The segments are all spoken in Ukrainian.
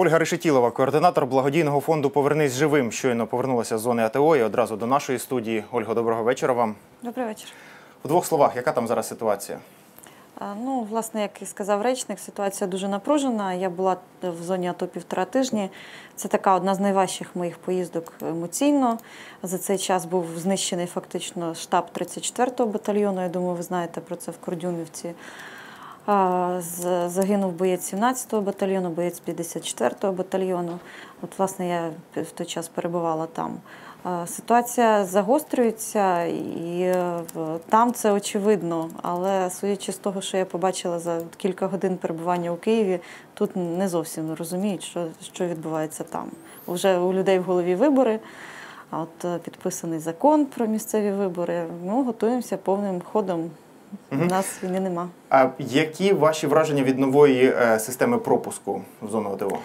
Ольга Решетілова, координатор благодійного фонду Повернись живим. Щойно повернулася з зони АТО і одразу до нашої студії. Ольга, доброго вечора вам. Добрий вечір. У двох словах, яка там зараз ситуація? Ну, власне, як і сказав речник, ситуація дуже напружена. Я була в зоні АТО півтора тижні. Це така одна з найважчих моїх поїздок емоційно. За цей час був знищений фактично штаб 34-го батальйону. Я думаю, ви знаєте про це в Кордюмівці. Загинув боєць 17-го батальйону, боєць 54-го батальйону. От, власне, я в той час перебувала там. Ситуація загострюється, і е, там це очевидно. Але судячи з того, що я побачила за кілька годин перебування у Києві, тут не зовсім розуміють, що, що відбувається там. Вже у людей в голові вибори. А от е, підписаний закон про місцеві вибори. Ну, готуємося повним ходом. У нас війни нема. А які ваші враження від нової е, системи пропуску в зону АТО?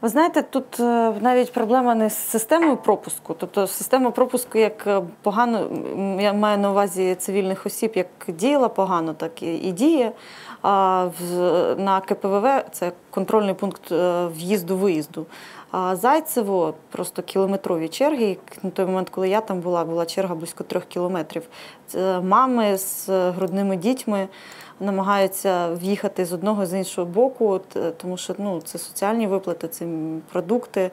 Ви знаєте, тут е, навіть проблема не з системою пропуску. Тобто система пропуску як е, погано, я маю на увазі цивільних осіб, як діяла погано, так і, діє. А на КПВВ це контрольний пункт в'їзду-виїзду. А Зайцево просто кілометрові черги. На той момент, коли я там була, була черга близько трьох кілометрів. Це мами з грудними дітьми намагаються в'їхати з одного з іншого боку, е, тому що ну, це соціальні виплати, це продукти.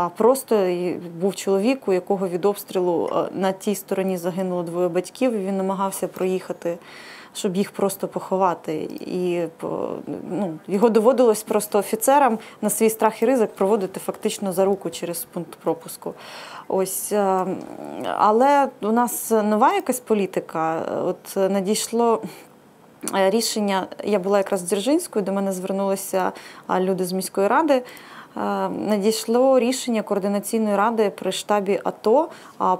А просто був чоловік, у якого від обстрілу е, на тій стороні загинуло двоє батьків, і він намагався проїхати, щоб їх просто поховати. І ну, його доводилось просто офіцерам на свій страх і ризик проводити фактично за руку через пункт пропуску. Ось, е, але у нас нова якась політика. От надійшло е, рішення. Я була якраз з Дзержинською, до мене звернулися люди з міської ради. Е, Надійшло рішення координаційної ради при штабі АТО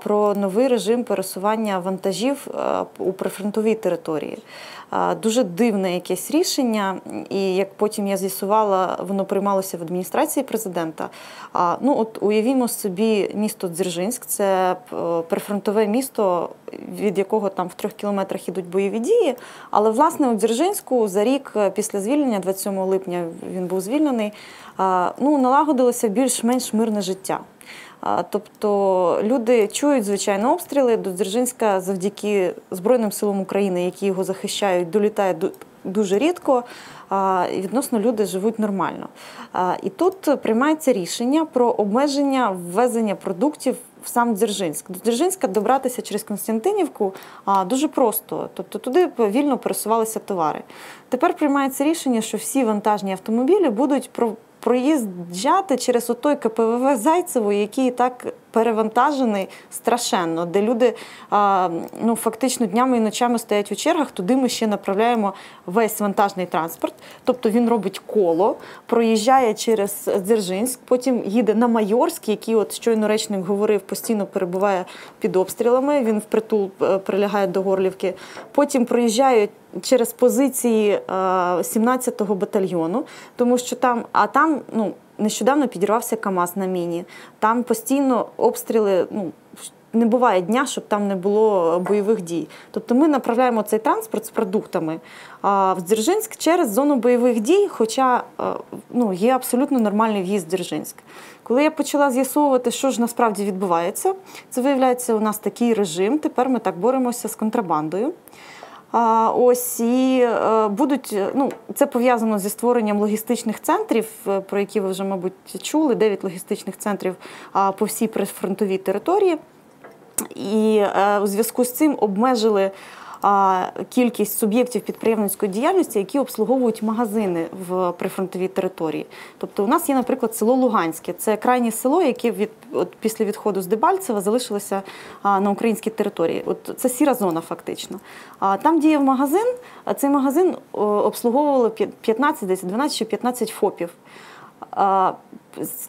про новий режим пересування вантажів е, у прифронтовій території. Дуже дивне якесь рішення, і як потім я з'ясувала, воно приймалося в адміністрації президента. Ну, от уявімо собі місто Дзержинськ, це е, прифронтове місто, від якого там в трьох кілометрах ідуть бойові дії. Але власне у Дзержинську за рік е, після звільнення, 27 липня він був звільнений, ну, налагодилося більш-менш мирне життя. Тобто люди чують звичайно обстріли до Дзержинська завдяки Збройним силам України, які його захищають, долітає дуже рідко. І відносно люди живуть нормально. І тут приймається рішення про обмеження ввезення продуктів в сам Дзержинськ. До Дзержинська добратися через Константинівку дуже просто. Тобто туди вільно пересувалися товари. Тепер приймається рішення, що всі вантажні автомобілі будуть проїжджати через отой КПВВ Зайцево, який так перевантажений страшенно, де люди ну, фактично днями і ночами стоять у чергах, туди ми ще направляємо весь вантажний транспорт. Тобто він робить коло, проїжджає через Дзержинськ, потім їде на Майорськ, який, от щойно речник говорив, постійно перебуває під обстрілами. Він впритул е, прилягає до Горлівки. Потім проїжджає через позиції е, 17-го батальйону, тому що там, а там, ну. Нещодавно підірвався КАМАЗ на міні. Там постійно обстріли. Ну не буває дня, щоб там не було бойових дій. Тобто ми направляємо цей транспорт з продуктами в Дзержинськ через зону бойових дій, хоча е, ну, є абсолютно нормальний в'їзд в Дзержинськ. Коли я почала з'ясовувати, що ж насправді відбувається, це виявляється, у нас такий режим. Тепер ми так боремося з контрабандою. Ось і е, будуть, е, ну це пов'язано зі створенням логістичних центрів, е, про які ви вже, мабуть, чули. Дев'ять логістичних центрів по всій прифронтовій території. І у зв'язку з цим обмежили кількість суб'єктів підприємницької діяльності, які обслуговують магазини в прифронтовій території. Тобто, у нас є, наприклад, село Луганське. Це крайнє село, яке від от після відходу з Дебальцева залишилося на українській території. От це сіра зона, фактично. А там діяв магазин. А цей магазин обслуговували 15, десь 12 чи 15 ФОПів.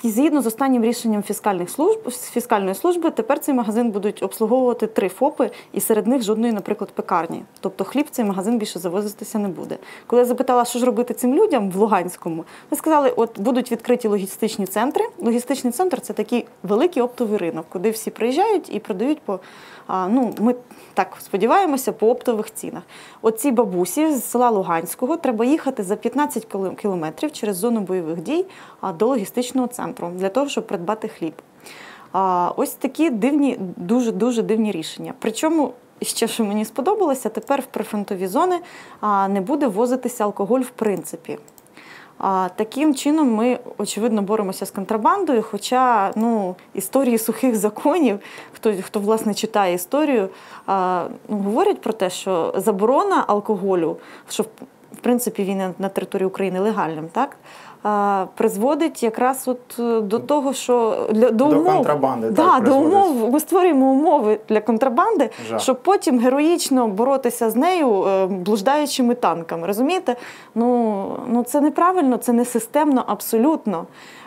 Згідно з останнім рішенням фіскальних служб фіскальної служби, тепер цей магазин будуть обслуговувати три ФОПи, і серед них жодної, наприклад, пекарні. Тобто хліб цей магазин більше завозитися не буде. Коли я запитала, що ж робити цим людям в Луганському, ви сказали, от будуть відкриті логістичні центри. логістичний центр це такий великий оптовий ринок, куди всі приїжджають і продають по ну, ми так сподіваємося, по оптових цінах. Оці бабусі з села Луганського треба їхати за 15 кілометрів через зону бойових дій до логістичного центру для того, щоб придбати хліб. Ось такі дивні, дуже дуже дивні рішення. Причому. Ще що мені сподобалося, тепер в прифронтові зони не буде возитися алкоголь в принципі. Таким чином ми, очевидно, боремося з контрабандою. Хоча ну, історії сухих законів, хто, хто власне читає історію, ну, говорять про те, що заборона алкоголю, що в принципі він на території України легальним, так? А, призводить якраз от е, до того, що для, до, До умов, контрабанди, да, так, до умов ми створюємо умови для контрабанди, Жах. щоб потім героїчно боротися з нею е, блуждаючими танками. Розумієте? Ну, ну це неправильно, це не системно абсолютно.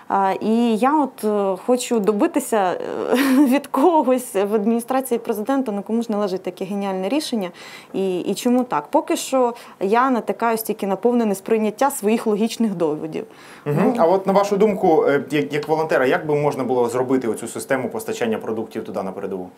А, І я от е, хочу добитися від когось в адміністрації президента, ну кому ж належить таке геніальне рішення, і, і чому так? Поки що я натикаюсь тільки на повне несприйняття своїх логічних доводів. Угу. А от на вашу думку, е, як, як волонтера, як би можна було зробити оцю систему постачання продуктів туди на передову?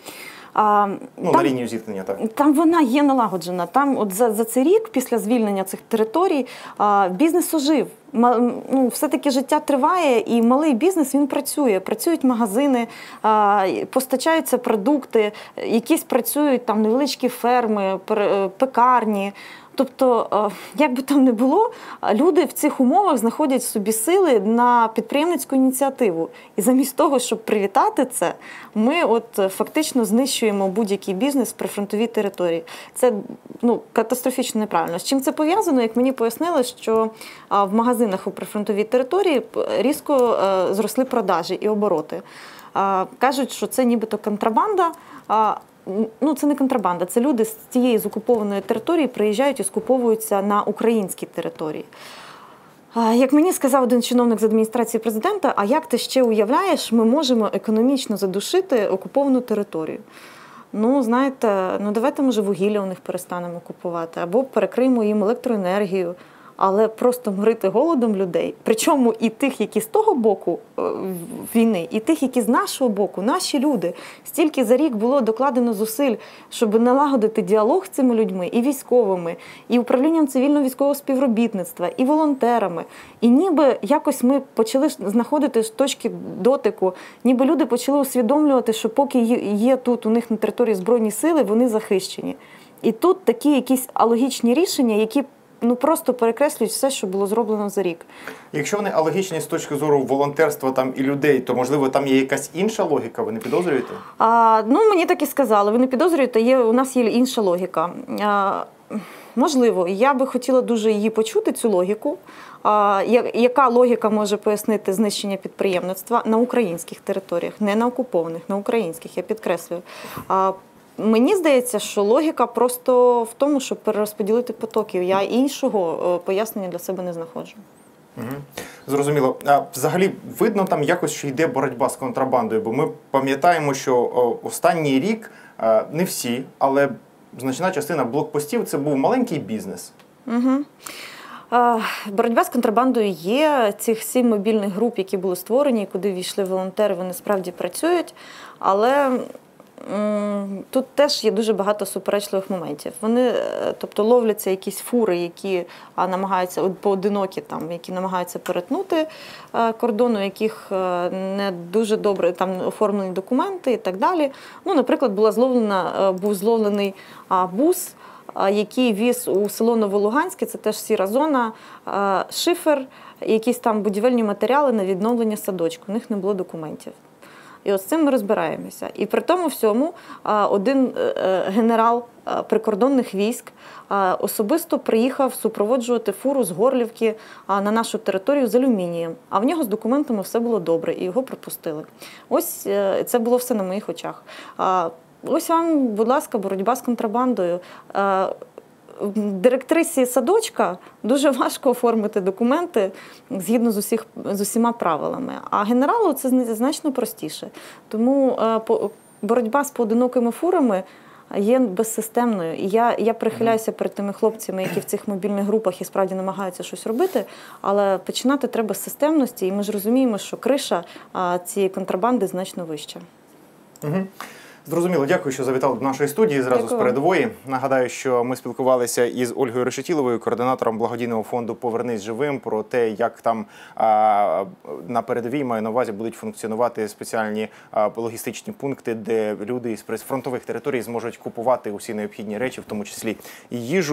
А, Ну, на лінію зіткнення, так. Там вона є налагоджена. Там, от за, за цей рік, після звільнення цих територій, а, бізнес ожив. Ну, все-таки життя триває, і малий бізнес він працює. Працюють магазини, а, постачаються продукти, якісь працюють там невеличкі ферми, е, пекарні. Тобто, е, як би там не було, люди в цих умовах знаходять собі сили на підприємницьку ініціативу. І замість того, щоб привітати це, ми от е, фактично знищуємо будь-який бізнес в прифронтовій території. Це ну, катастрофічно неправильно. З чим це пов'язано? Як мені пояснили, що в магазинах у прифронтовій території різко е, зросли продажі і обороти. Кажуть, що це нібито контрабанда. Ну, це не контрабанда, це люди з цієї з окупованої території приїжджають і скуповуються на українській території. Як мені сказав один чиновник з адміністрації президента, а як ти ще уявляєш, ми можемо економічно задушити окуповану територію? Ну, знаєте, ну давайте, може, вугілля у них перестанемо купувати, або перекриємо їм електроенергію, але просто морити голодом людей. Причому і тих, які з того боку е, війни, і тих, які з нашого боку, наші люди. Стільки за рік було докладено зусиль, щоб налагодити діалог з цими людьми, і військовими, і управлінням цивільно-військового співробітництва, і волонтерами. І ніби якось ми почали знаходити точки дотику, ніби люди почали усвідомлювати, що поки є тут у них на території збройні сили, вони захищені. І тут такі якісь алогічні рішення, які ну просто перекреслюють все, що було зроблено за рік. Якщо вони алогічні з точки зору волонтерства там і людей, то можливо там є якась інша логіка, ви не підозрюєте? А, ну, мені так і сказали. Ви не підозрюєте, є, у нас є інша логіка. А, можливо, я би хотіла дуже її почути, цю логіку. А, яка логіка може пояснити знищення підприємництва на українських територіях, не на окупованих, на українських, я підкреслюю. А, Мені здається, що логіка просто в тому, щоб перерозподілити потоків. Я іншого е, пояснення для себе не знаходжу. Угу. Зрозуміло. А взагалі видно там якось, що йде боротьба з контрабандою, бо ми пам'ятаємо, що останній рік е, не всі, але значна частина блокпостів це був маленький бізнес. Угу. Боротьба з контрабандою є. Цих сім мобільних груп, які були створені, куди війшли волонтери, вони справді працюють. Але тут теж є дуже багато суперечливих моментів. Вони, е, тобто, ловляться якісь фури, які намагаються поодинокі, там, які намагаються перетнути е, кордон, у яких е, не дуже добре там оформлені документи і так далі. Ну, наприклад, була зловлена, був зловлений бус який віз у село Новолуганське, це теж сіра зона, шифер, якісь там будівельні матеріали на відновлення садочку. У них не було документів. І з цим ми розбираємося. І при тому всьому один е, е, генерал прикордонних військ особисто приїхав супроводжувати фуру з Горлівки на нашу територію з алюмінієм. А в нього з документами все було добре, і його пропустили. Ось е, це було все на моїх очах. Ось вам, будь ласка, боротьба з контрабандою. Директрисі садочка дуже важко оформити документи згідно з усіх з усіма правилами. А генералу це значно простіше. Тому е, боротьба з поодинокими фурами є безсистемною. І я, я прихиляюся перед тими хлопцями, які в цих мобільних групах і справді намагаються щось робити. Але починати треба з системності, і ми ж розуміємо, що криша цієї контрабанди значно вища. Угу. Зрозуміло, дякую, що завітали до нашої студії зразу Дякую з передової. Нагадаю, що ми спілкувалися із Ольгою Решетіловою, координатором благодійного фонду Повернись живим про те, як там а, на передовій маю на увазі будуть функціонувати спеціальні а, логістичні пункти, де люди із прифронтових територій зможуть купувати усі необхідні речі, в тому числі і їжу.